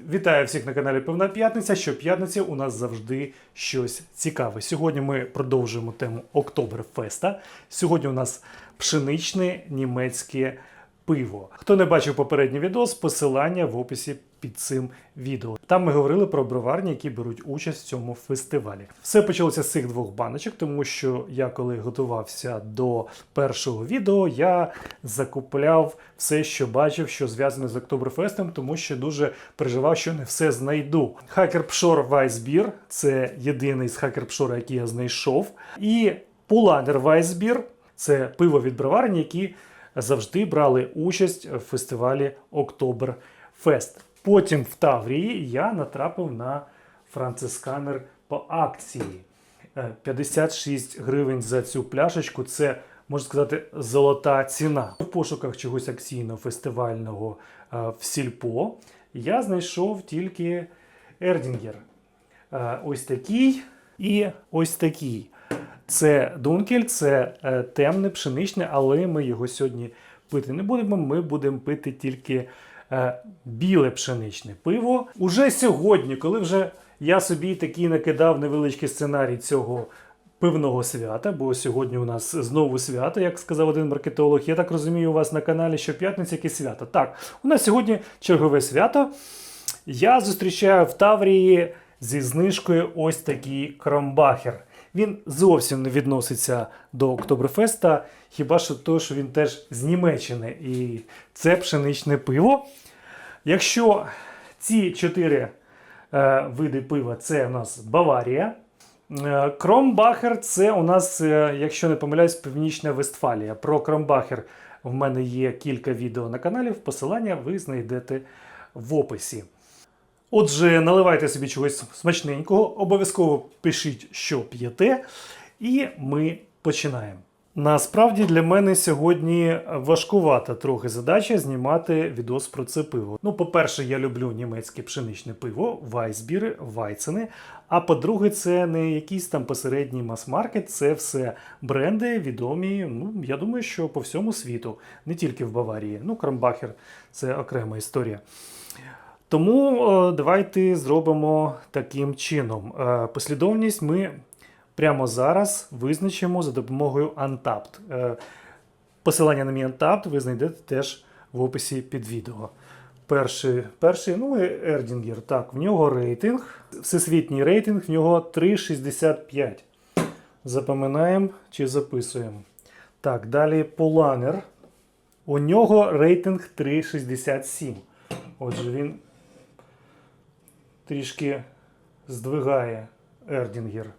Вітаю всіх на каналі Певна П'ятниця. Щоп'ятниці у нас завжди щось цікаве. Сьогодні ми продовжуємо тему Октоберфеста. Сьогодні у нас пшеничне німецьке пиво. Хто не бачив попередній відос, посилання в описі під цим відео. Там ми говорили про броварні, які беруть участь в цьому фестивалі. Все почалося з цих двох баночок, тому що я коли готувався до першого відео, я закупляв все, що бачив, що зв'язане з Октоберфестом, тому що дуже переживав, що не все знайду. Хакер Пшор Вайсбір це єдиний з хакер Пшора, який я знайшов. І Пуланер Вайсбір це пиво від броварні, які завжди брали участь в фестивалі Октоберфест. Потім в Таврії я натрапив на францисканер по акції. Е, 56 гривень за цю пляшечку. Це можна сказати золота ціна. У пошуках чогось акційного фестивального е, в сільпо я знайшов тільки Ердінгер. Е, Ось такий і ось такий. Це Дункель, це е, темне пшеничне, але ми його сьогодні пити не будемо. Ми будемо пити тільки е, біле пшеничне пиво. Уже сьогодні, коли вже я собі такий накидав невеличкий сценарій цього пивного свята, бо сьогодні у нас знову свято, як сказав один маркетолог. Я так розумію, у вас на каналі щоп'ятниця яке свято. Так, у нас сьогодні чергове свято. Я зустрічаю в Таврії зі знижкою ось такий кромбахер. Він зовсім не відноситься до Октоберфеста, хіба що то, що він теж з Німеччини. І це пшеничне пиво. Якщо ці чотири е, види пива це у нас Баварія. Е, Кромбахер це у нас, е, якщо не помиляюсь, Північна Вестфалія. Про Кромбахер в мене є кілька відео на каналі. Посилання ви знайдете в описі. Отже, наливайте собі чогось смачненького, обов'язково пишіть, що п'єте, і ми починаємо. Насправді для мене сьогодні важкувата трохи задача знімати відос про це пиво. Ну, по-перше, я люблю німецьке пшеничне пиво, вайсбіри, вайцени. А по-друге, це не якийсь там посередній мас-маркет, це все бренди відомі. Ну, я думаю, що по всьому світу, не тільки в Баварії. Ну, Крамбахер це окрема історія. Тому е, давайте зробимо таким чином. Е, Послідовність ми прямо зараз визначимо за допомогою Untapped. Е, Посилання на мій Untapped ви знайдете теж в описі під відео. Перший, перший ну, Ердінгер. Так, в нього рейтинг. Всесвітній рейтинг, в нього 3,65. Запам'ятаємо чи записуємо. Так, далі Поланер. У нього рейтинг 3,67. Отже, він трішки здвигає Ердінгер.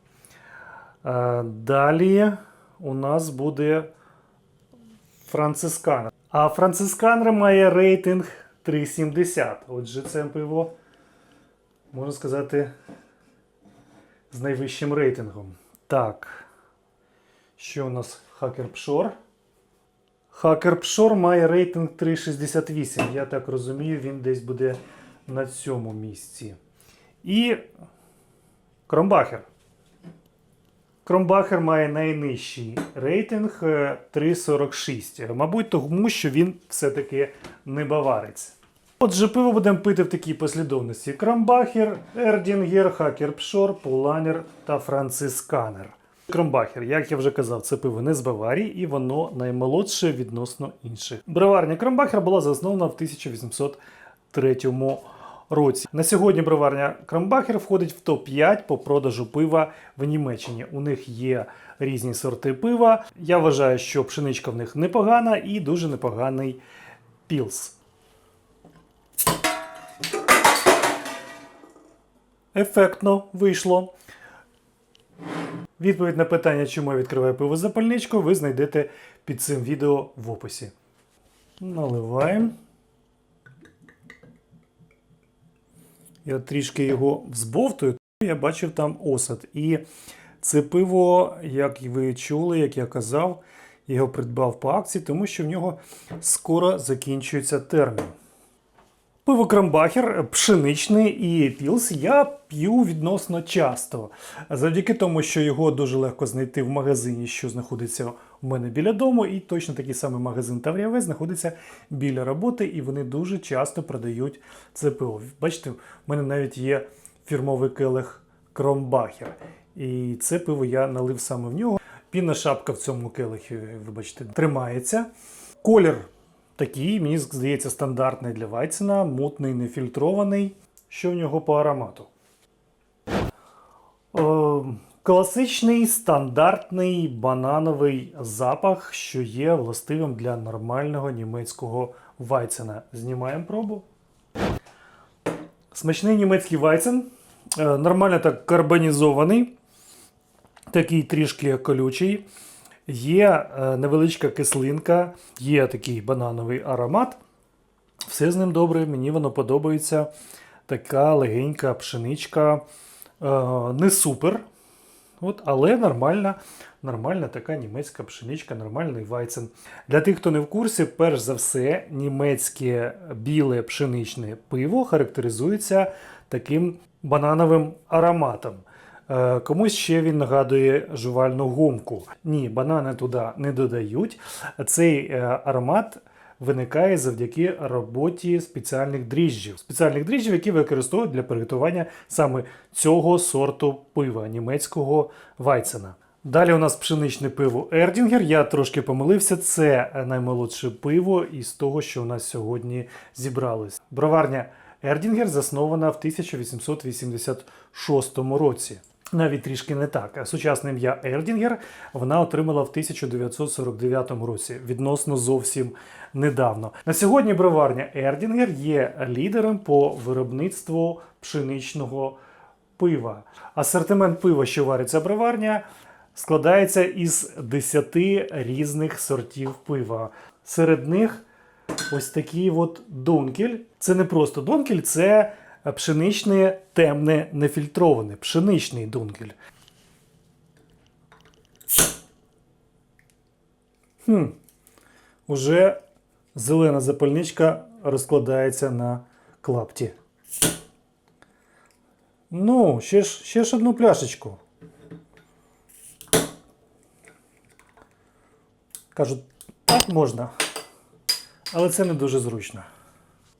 Е, Далі у нас буде Францисканер. А Францисканер має рейтинг 3,70. Отже, це пиво, можна сказати, з найвищим рейтингом. Так. Що у нас Хакер Пшор? Хакер Пшор має рейтинг 3,68. Я так розумію, він десь буде на цьому місці. І Кромбахер. Кромбахер має найнижчий рейтинг е, 3,46. Мабуть, тому що він все-таки не баварець. Отже, пиво будемо пити в такій послідовності: Кромбахер, Ердінгер, Хакер Пшор, Пуланер та Францисканер. Кромбахер, як я вже казав, це пиво не з Баварії і воно наймолодше відносно інших. Броварня Кромбахер була заснована в 1803 році. На сьогодні броварня Кромбахер входить в топ-5 по продажу пива в Німеччині. У них є різні сорти пива. Я вважаю, що пшеничка в них непогана і дуже непоганий пілс. Ефектно вийшло. Відповідь на питання, чому я відкриваю пиво запальничку, ви знайдете під цим відео в описі. Наливаємо. Я трішки його взбовтую, я бачив там осад. І це пиво, як ви чули, як я казав, його придбав по акції, тому що в нього скоро закінчується термін. Пиво Крамбахер пшеничний і пілс я п'ю відносно часто. Завдяки тому, що його дуже легко знайти в магазині, що знаходиться у мене біля дому, і точно такий самий магазин Тавріаве знаходиться біля роботи, і вони дуже часто продають це пиво. Бачите, у мене навіть є фірмовий келих Кромбахер. І це пиво я налив саме в нього. Пінна шапка в цьому келихі, вибачте, тримається. Колір такий, мені здається, стандартний для Вайцена, мутний, нефільтрований. Що в нього по аромату? Класичний стандартний банановий запах, що є властивим для нормального німецького вайцена. Знімаємо пробу. Смачний німецький вайцен. Е, Нормально так карбонізований, такий трішки колючий. Є е, невеличка кислинка, є такий банановий аромат. Все з ним добре, мені воно подобається. Така легенька пшеничка. Е, не супер, от, але нормальна, нормальна така німецька пшеничка, нормальний вайцен. Для тих, хто не в курсі, перш за все, німецьке біле пшеничне пиво характеризується таким банановим ароматом. Е, Комусь ще він нагадує жувальну гумку. Ні, банани туди не додають. Цей е, аромат виникає завдяки роботі спеціальних дріжджів. Спеціальних дріжджів, які використовують для приготування саме цього сорту пива німецького вайцена. Далі у нас пшеничне пиво Ердінгер. Я трошки помилився. Це наймолодше пиво із того, що у нас сьогодні зібралось. Броварня Ердінгер заснована в 1886 році. Навіть трішки не так. Сучасне ім'я Ердінгер вона отримала в 1949 році, відносно зовсім недавно. На сьогодні броварня Ердінгер є лідером по виробництву пшеничного пива. Асортимент пива, що вариться броварня, складається із 10 різних сортів пива. Серед них ось такий от дункель. Це не просто дункель, це пшеничне темне нефільтроване. Пшеничний дункель. Хм. Уже зелена запальничка розкладається на клапті. Ну, ще ж, ще ж одну пляшечку. Кажуть, так можна. Але це не дуже зручно.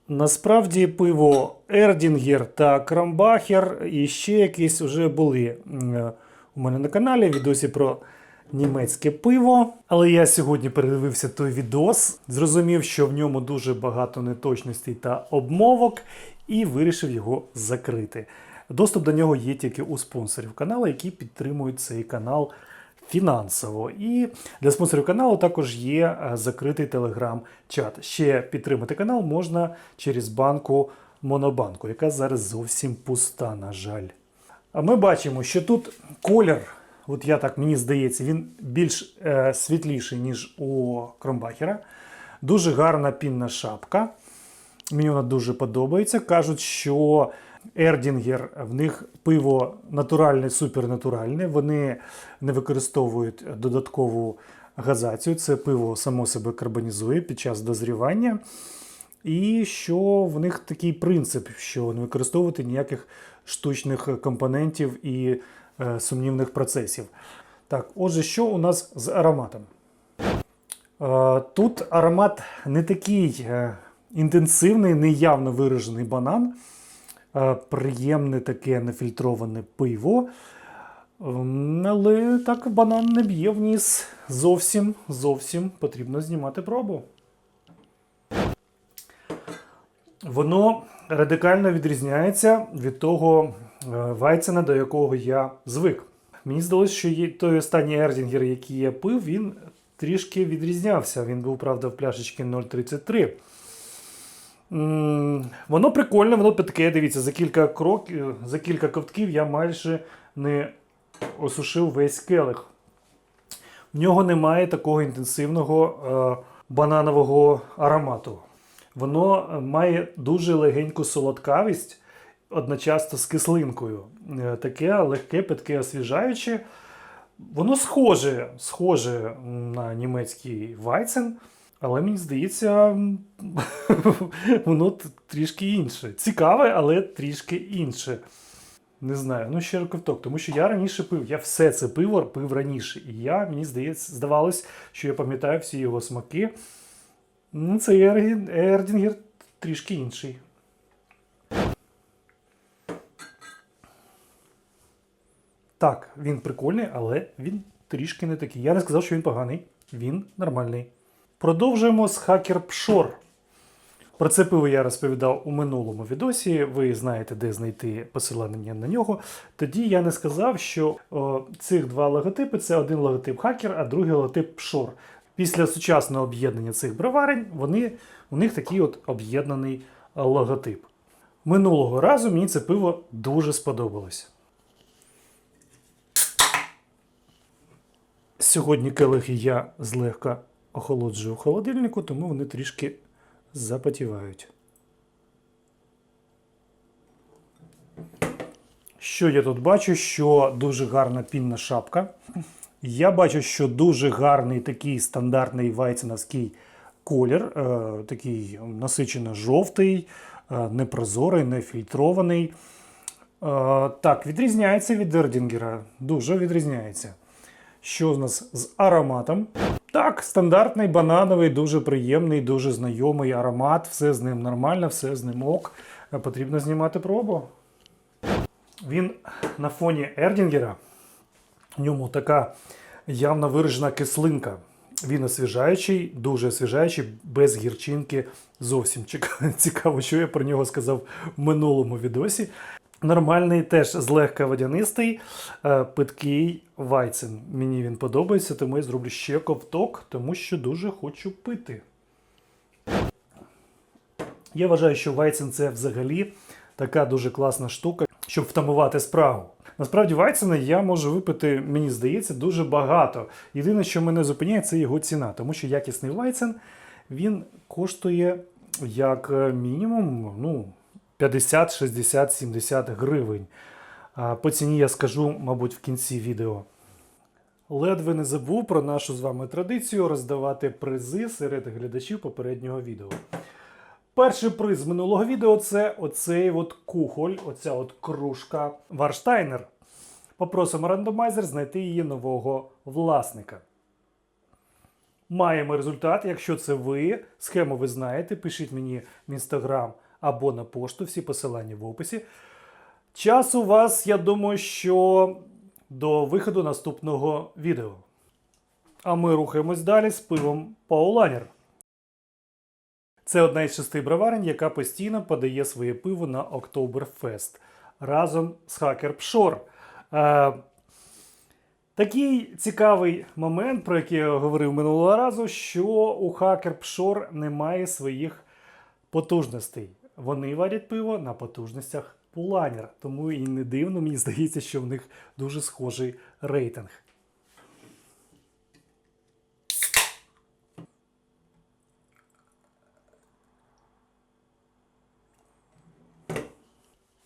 Насправді пиво Ердінгер та Крамбахер і ще якісь вже були у мене на каналі відосі про німецьке пиво. Але я сьогодні передивився той відос, зрозумів, що в ньому дуже багато неточностей та обмовок, і вирішив його закрити. Доступ до нього є тільки у спонсорів каналу, які підтримують цей канал фінансово. І для спонсорів каналу також є е, закритий телеграм-чат. Ще підтримати канал можна через банку Монобанку, яка зараз зовсім пуста, на жаль. А ми бачимо, що тут колір, от я так мені здається, він більш е, світліший, ніж у Кромбахера. Дуже гарна пінна шапка. Мені вона дуже подобається. Кажуть, що Ердінгер в них пиво натуральне, супернатуральне. Вони не використовують додаткову газацію. Це пиво само себе карбонізує під час дозрівання. І що в них такий принцип, що не використовувати ніяких штучних компонентів і е, сумнівних процесів. Так, отже, що у нас з ароматом? Е, Тут аромат не такий е, інтенсивний, не явно виражений банан. Е, Приємне таке нефільтроване пиво. Ем, Але так банан не б'є в ніс. Зовсім, зовсім потрібно знімати пробу. Воно радикально відрізняється від того е, вайцена, до якого я звик. Мені здалося, що той останній ердінгер, який я пив, він трішки відрізнявся. Він був, правда, в пляшечці 0,33. Воно прикольне, воно питке. Дивіться, за кілька кроків, за кілька ковтків я майже не осушив весь келих. В нього немає такого інтенсивного е, бананового аромату. Воно має дуже легеньку солодкавість, одночасно з кислинкою. Е, Таке легке, питке, освіжаюче. Воно схоже, схоже на німецький вайцен, але мені здається, воно трішки інше. Цікаве, але трішки інше. Не знаю, ну ще ковток, тому що я раніше пив, я все це пиво пив раніше. І я, мені здається, здавалось, що я пам'ятаю всі його смаки. Ну, цей Ердінгер трішки інший. Так, він прикольний, але він трішки не такий. Я не сказав, що він поганий. Він нормальний. Продовжуємо з Hacker Pshore. Про це пиво я розповідав у минулому відосі. Ви знаєте, де знайти посилання на нього. Тоді я не сказав, що о, цих два логотипи це один логотип Hacker, а другий логотип Pshore. Після сучасного об'єднання цих броварень вони, у них такий от об'єднаний логотип. Минулого разу мені це пиво дуже сподобалось. Сьогодні келихи я злегка охолоджую в холодильнику, тому вони трішки запотівають. Що я тут бачу? Що дуже гарна пінна шапка. Я бачу, що дуже гарний такий стандартний вайценовський колір, е, такий насичено жовтий, е, непрозорий, нефільтрований. Е, так, відрізняється від Ердінгера. Дуже відрізняється. Що в нас з ароматом? Так, стандартний банановий, дуже приємний, дуже знайомий аромат. Все з ним нормально, все з ним ок. Е, Потрібно знімати пробу. Він на фоні Ердінгера. В ньому така явно виражена кислинка. Він освіжаючий, дуже освіжаючий, без гірчинки. Зовсім цікаво, що я про нього сказав в минулому відосі. Нормальний, теж злегка водянистий, е, питкий вайцен. Мені він подобається, тому я зроблю ще ковток, тому що дуже хочу пити. Я вважаю, що Вайцен це взагалі така дуже класна штука, щоб втамувати спрагу. Насправді Вайцена я можу випити, мені здається, дуже багато. Єдине, що мене зупиняє, це його ціна, тому що якісний Вайцен він коштує як е, мінімум ну, 50, 60, 70 гривень. По ціні я скажу, мабуть, в кінці відео. Ледве не забув про нашу з вами традицію роздавати призи серед глядачів попереднього відео. Перший приз минулого відео це оцей от кухоль, оця от кружка Варштайнер. Попросимо рандомайзер знайти її нового власника. Маємо результат. Якщо це ви, схему ви знаєте, пишіть мені в інстаграм або на пошту, всі посилання в описі. Час у вас, я думаю, що до виходу наступного відео. А ми рухаємось далі з пивом Пауланер. Це одна із шести броварень, яка постійно подає своє пиво на Октоберфест разом з Hacker Pshore. Е, такий цікавий момент, про який я говорив минулого разу, що у Hacker Pshore немає своїх потужностей. Вони варять пиво на потужностях Пуланер. Тому і не дивно, мені здається, що в них дуже схожий рейтинг.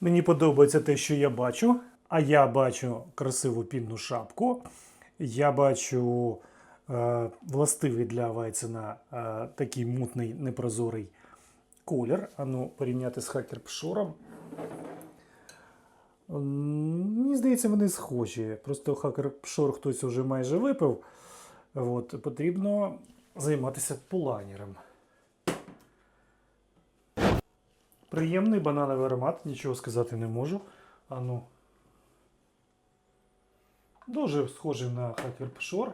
Мені подобається те, що я бачу. А я бачу красиву пінну шапку. Я бачу е, властивий для Вайцена е, такий мутний непрозорий колір. Ану, порівняти з хакер пшором. Мені здається, вони схожі. Просто хакер пшор хтось вже майже випив. От, потрібно займатися пуланером. Приємний банановий аромат, нічого сказати не можу. Ану. Дуже схожий на хакер пшор.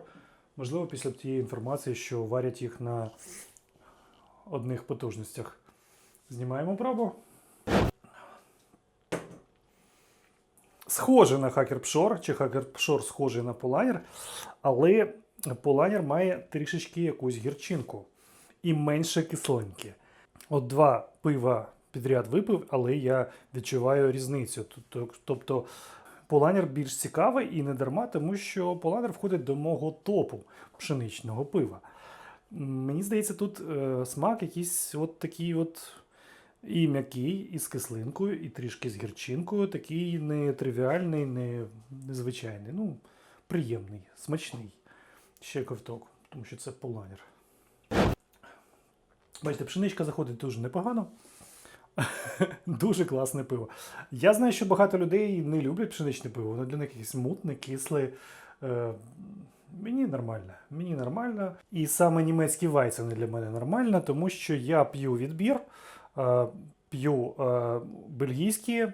Можливо, після тієї інформації, що варять їх на одних потужностях. Знімаємо пробу. Схоже на хакер пшор, чи хакер пшор схожий на поланер, але поланер має трішечки якусь гірчинку і менше кислинки. От два пива підряд випив, але я відчуваю різницю. Тобто- Тобто більш цікавий і не дарма, тому що поланер входить до мого топу пшеничного пива. Мені здається, тут е, смак якийсь от такий от і м'який, і з кислинкою, і трішки з гірчинкою. Такий не тривіальний, не незвичайний. Ну, приємний, смачний. Ще ковток, тому що це поланер. Бачите, пшеничка заходить дуже непогано. Дуже класне пиво. Я знаю, що багато людей не люблять пшеничне пиво, воно для них якесь мутне, кисле. Е, мені нормально. Мені нормально. І саме німецький вайцен для мене нормально, тому що я п'ю відбір, п'ю е, бельгійські,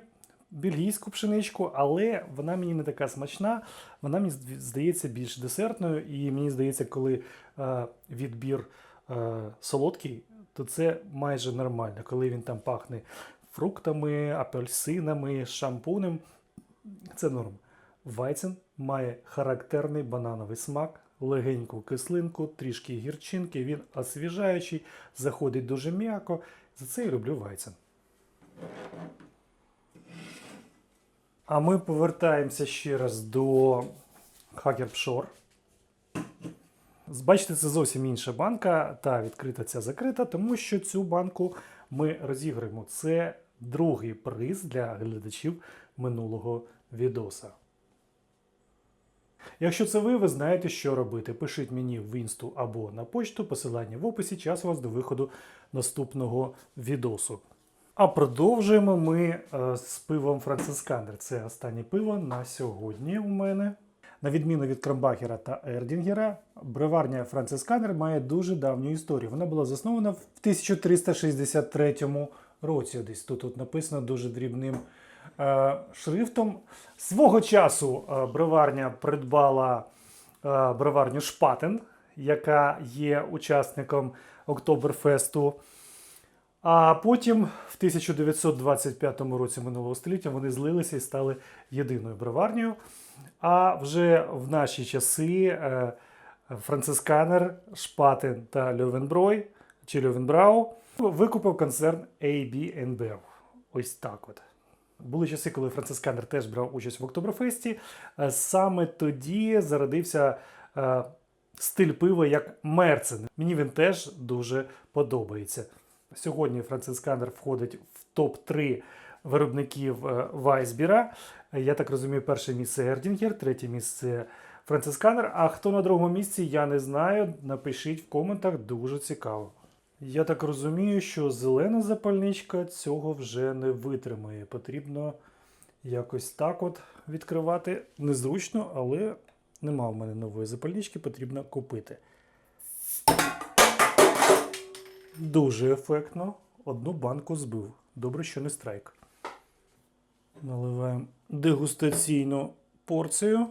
бельгійську пшеничку, але вона мені не така смачна. Вона мені здається більш десертною. І мені здається, коли е, відбір е, солодкий, то це майже нормально. Коли він там пахне фруктами, апельсинами, шампунем, це норм. Вайцен має характерний банановий смак, легеньку кислинку, трішки гірчинки. Він освіжаючий, заходить дуже м'яко. За це і люблю Вайцен. А ми повертаємося ще раз до Hacker Pshore. Бачите, це зовсім інша банка, та відкрита ця закрита, тому що цю банку ми розіграємо. Це другий приз для глядачів минулого відоса. Якщо це ви, ви знаєте, що робити. Пишіть мені в інсту або на почту, посилання в описі, час у вас до виходу наступного відосу. А продовжуємо ми е, з пивом Францискандер. Це останнє пиво на сьогодні у мене. На відміну від Крамбахера та Ердінгера, бреварня Францисканер має дуже давню історію. Вона була заснована в 1363 році. Десь тут, тут написано дуже дрібним шрифтом. Свого часу е, бреварня придбала е, бреварню Шпатен, яка є учасником Октоберфесту. А потім, в 1925 році минулого століття, вони злилися і стали єдиною броварнею. А вже в наші часи е, Францисканер, Шпатен та Льовенброй чи Льовенбрау викупив концерн AB Ось так от. Були часи, коли Францисканер теж брав участь в Октоберфесті. Е, Саме тоді зародився е, стиль пива як Мерцен. Мені він теж дуже подобається. Сьогодні Францисканер входить в топ-3 виробників е, Вайсбіра. Я так розумію, перше місце Ердінгер, третє місце Францисканер. А хто на другому місці, я не знаю. Напишіть в коментах, дуже цікаво. Я так розумію, що зелена запальничка цього вже не витримає. Потрібно якось так от відкривати. Незручно, але нема в мене нової запальнички, потрібно купити. Дуже ефектно. Одну банку збив. Добре, що не страйк. Наливаємо дегустаційну порцію.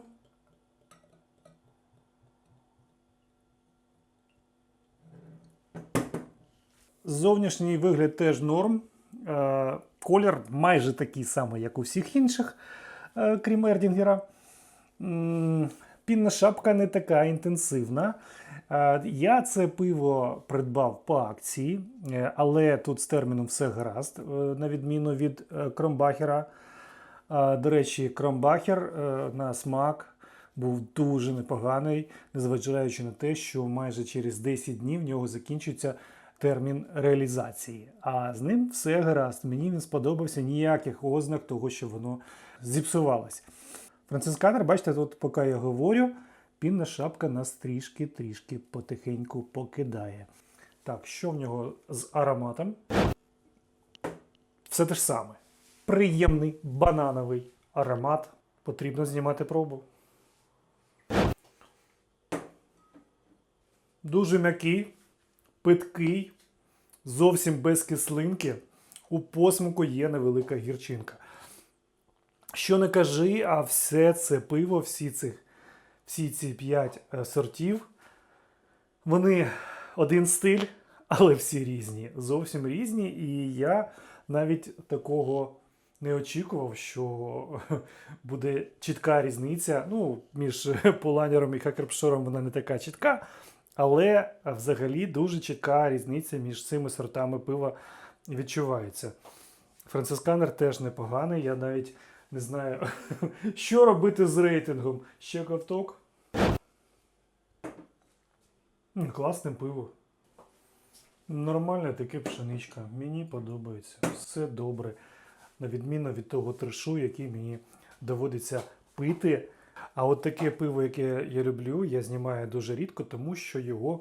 Зовнішній вигляд теж норм. Е, Колір майже такий самий, як у всіх інших, е, крім Ердінгера. Пінна шапка не така інтенсивна. Е, Я це пиво придбав по акції, але тут з терміном все гаразд, на відміну від Кромбахера. До речі, Кромбахер на смак був дуже непоганий, незважаючи на те, що майже через 10 днів в нього закінчується термін реалізації. А з ним все гаразд. Мені він сподобався ніяких ознак того, що воно зіпсувалось. Францисканер, бачите, тут поки я говорю, пінна шапка нас трішки-трішки потихеньку покидає. Так, що в нього з ароматом? Все те ж саме. Приємний банановий аромат. Потрібно знімати пробу. Дуже м'який, питкий, зовсім без кислинки. У посмаку є невелика гірчинка. Що не кажи, а все це пиво, всі, ці, всі ці п'ять е, сортів, вони один стиль, але всі різні. Зовсім різні. І я навіть такого не очікував, що буде чітка різниця. Ну, між поланером і хакерпшором вона не така чітка. Але взагалі дуже чітка різниця між цими сортами пива відчувається. Францисканер теж непоганий. Я навіть не знаю, що робити з рейтингом. Ще ковток. Класне пиво. Нормальне таке пшеничка. Мені подобається. Все добре. На відміну від того трешу, який мені доводиться пити. А от таке пиво, яке я люблю, я знімаю дуже рідко, тому що його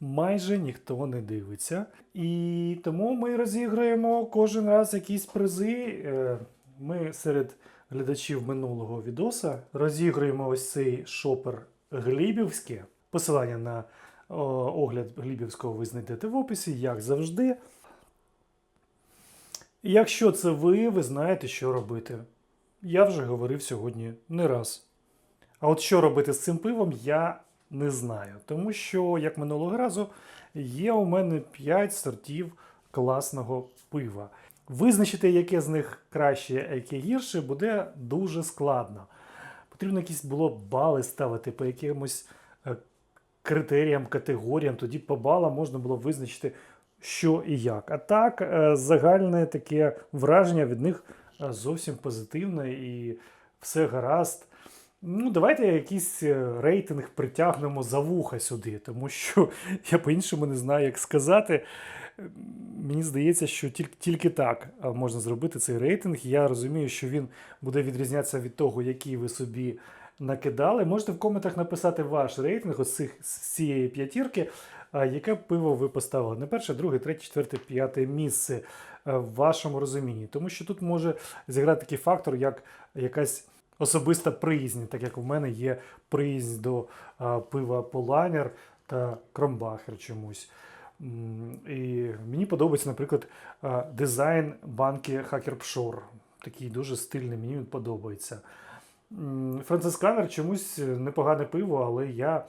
майже ніхто не дивиться. І тому ми розіграємо кожен раз якісь призи. Е, Ми серед глядачів минулого відоса розіграємо ось цей шопер Глібівське. Посилання на огляд Глібівського ви знайдете в описі, як завжди. Якщо це ви, ви знаєте, що робити. Я вже говорив сьогодні не раз. А от що робити з цим пивом, я не знаю. Тому що, як минулого разу, є у мене 5 сортів класного пива. Визначити, яке з них краще, а яке гірше, буде дуже складно. Потрібно якісь було бали ставити по якимось е, критеріям, категоріям. Тоді по балам можна було визначити, що і як. А так, е, загальне таке враження від них е, зовсім позитивне і все гаразд. Ну, давайте якийсь е, рейтинг притягнемо за вуха сюди, тому що я по-іншому не знаю, як сказати. Мені здається, що тільки, тільки так можна зробити цей рейтинг. Я розумію, що він буде відрізнятися від того, який ви собі накидали. Можете в коментах написати ваш рейтинг ось з цієї п'ятірки, яке пиво ви поставили на перше, друге, третє, четверте, п'яте місце е, в вашому розумінні. Тому що тут може зіграти такий фактор, як якась особиста приязнь, так як в мене є приязнь до а, пива Поланер та Кромбахер чомусь. І мені подобається, наприклад, дизайн банки Hacker Такий дуже стильний, мені він подобається. Францисканер чомусь непогане пиво, але я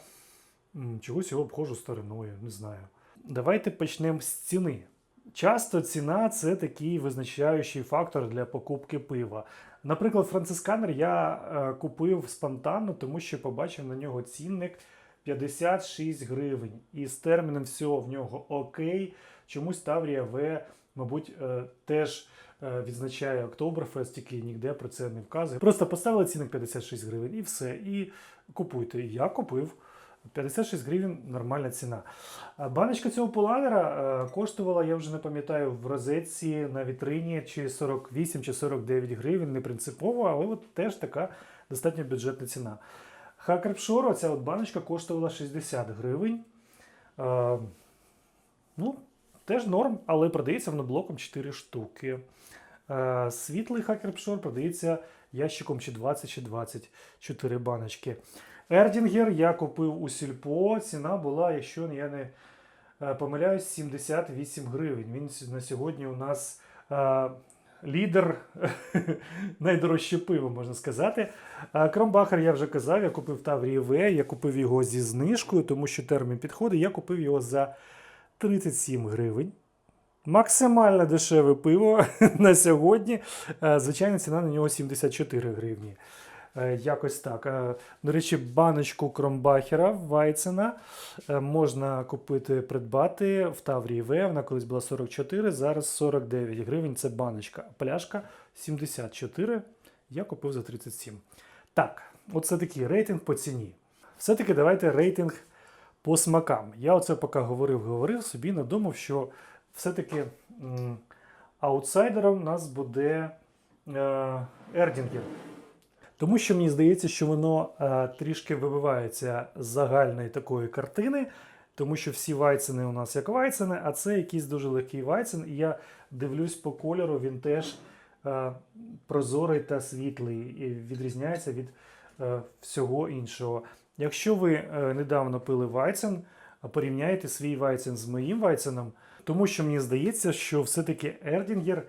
чогось його обходжу стороною, не знаю. Давайте почнемо з ціни. Часто ціна це такий визначаючий фактор для покупки пива. Наприклад, францисканер я е, купив спонтанно, тому що побачив на нього цінник 56 гривень. І з терміном все в нього окей. Чомусь Таврія В, мабуть, е, теж е, відзначає Октоберфест, тільки ніде про це не вказує. Просто поставили цінник 56 гривень і все. І купуйте. Я купив. 56 гривень нормальна ціна. Баночка цього поланера е, коштувала, я вже не пам'ятаю, в розетці на вітрині чи 48 чи 49 гривень, не принципово, але от теж така достатньо бюджетна ціна. Хакерпшор, оця от баночка коштувала 60 гривень. Е, ну, теж норм, але продається воно блоком 4 штуки. Е, світлий хакерпшор продається ящиком чи 20 чи 24 баночки. Ердінгер я купив у Сільпо. Ціна була, якщо я не е, помиляюсь, 78 гривень. Він на сьогодні у нас е, лідер найдорожче пиво, можна сказати. А Кромбахер я вже казав, я купив Таврії В, я купив його зі знижкою, тому що термін підходить. Я купив його за 37 гривень. Максимально дешеве пиво на сьогодні. Е, Звичайна ціна на нього 74 гривні. Е, Якось так. Е, До речі, баночку Кромбахера Вайцена е, можна купити, придбати в Таврії В. Вона колись була 44, зараз 49 гривень. Це баночка. Пляшка 74. Я купив за 37. Так, оце такий рейтинг по ціні. Все-таки давайте рейтинг по смакам. Я оце поки говорив, говорив, собі надумав, що все-таки аутсайдером у нас буде е, Ердінгер. Тому що мені здається, що воно е, трішки вибивається з загальної такої картини, тому що всі вайцени у нас як вайцени, а це якийсь дуже легкий вайцен. І я дивлюсь по кольору, він теж е, прозорий та світлий, і відрізняється від е, всього іншого. Якщо ви е, недавно пили вайцен, порівняйте свій вайцен з моїм вайценом, тому що мені здається, що все-таки Ердінгер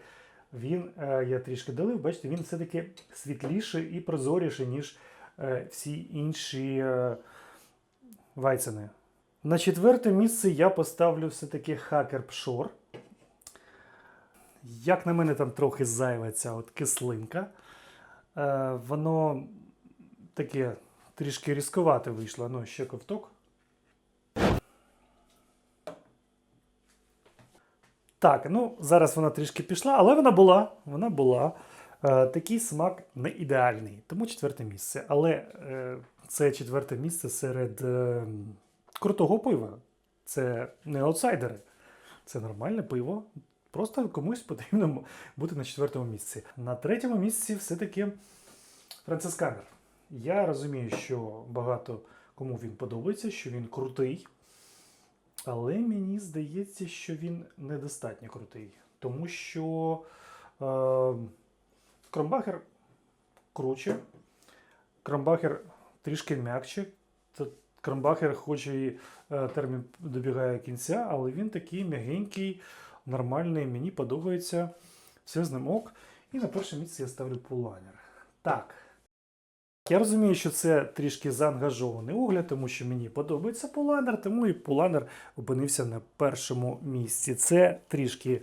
він, е, я трішки долив, бачите, він все-таки світліший і прозоріший, ніж е, всі інші е, вайцени. На четверте місце я поставлю все-таки Hacker Pshore. Як на мене, там трохи зайва ця от кислинка. Воно таке трішки різковате вийшло. Ну, ще ковток. Так, ну зараз вона трішки пішла, але вона була. Вона була. Е, такий смак не ідеальний, тому четверте місце. Але е, це четверте місце серед е, крутого пива. Це не аутсайдери. Це нормальне пиво. Просто комусь потрібно бути на четвертому місці. На третьому місці все-таки Францисканер. Я розумію, що багато кому він подобається, що він крутий. Але мені здається, що він недостатньо крутий. Тому що е, Кромбахер круче, Кромбахер трішки м'якче. Кромбахер, хоч і е, термін добігає кінця, але він такий м'ягенький, нормальний. Мені подобається. Все з ним ок. І на перше місце я ставлю пуланер. Так. Я розумію, що це трішки заангажований огляд, тому що мені подобається Пуланер, тому і Пуланер опинився на першому місці. Це трішки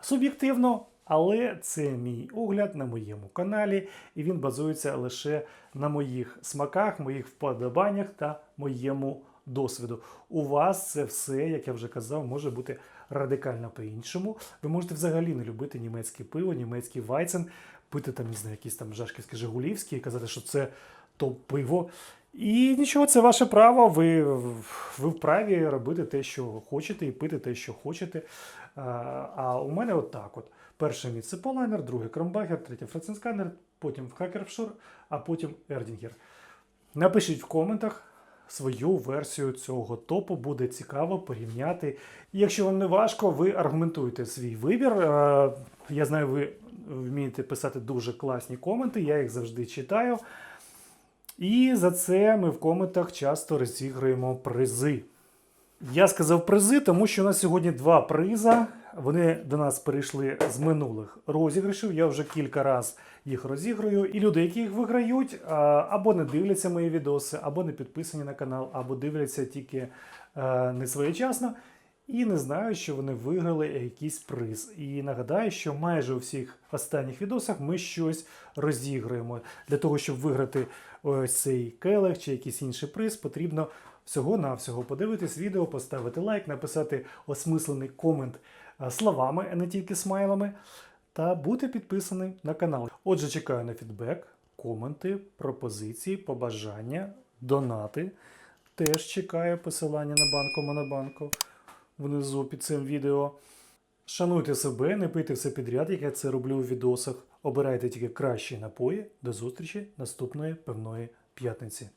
суб'єктивно, але це мій огляд на моєму каналі, і він базується лише на моїх смаках, моїх вподобаннях та моєму досвіду. У вас це все, як я вже казав, може бути радикально по-іншому. Ви можете взагалі не любити німецьке пиво, німецький вайцен, пити там, не знаю, якісь там жашківські Жигулівські і казати, що це топ-пиво. І нічого, це ваше право. Ви, ви вправі робити те, що хочете, і пити те, що хочете. А, а у мене от так от. Перше місце Полайнер, друге Кромбахер, третє Фраценсканер, потім Хакерфшор, а потім Ердінгер. Напишіть в коментах свою версію цього топу, буде цікаво порівняти. Якщо вам не важко, ви аргументуєте свій вибір. Е, Я знаю, ви вмієте писати дуже класні коменти, я їх завжди читаю. І за це ми в коментах часто розіграємо призи. Я сказав призи, тому що у нас сьогодні два приза. Вони до нас перейшли з минулих розіграшів. Я вже кілька разів їх розіграю. І люди, які їх виграють, або не дивляться мої відоси, або не підписані на канал, або дивляться тільки е, не своєчасно. І не знають, що вони виграли якийсь приз. І нагадаю, що майже у всіх останніх відосах ми щось розіграємо. Для того, щоб виграти ось цей келих чи якийсь інший приз, потрібно всього-навсього подивитись відео, поставити лайк, написати осмислений комент словами, а не тільки смайлами, та бути підписаний на канал. Отже, чекаю на фідбек, коменти, пропозиції, побажання, донати. Теж чекаю посилання на банку Монобанку внизу під цим відео. Шануйте себе, не пийте все підряд, як я це роблю у відосах. Обирайте тільки кращі напої. До зустрічі наступної певної п'ятниці.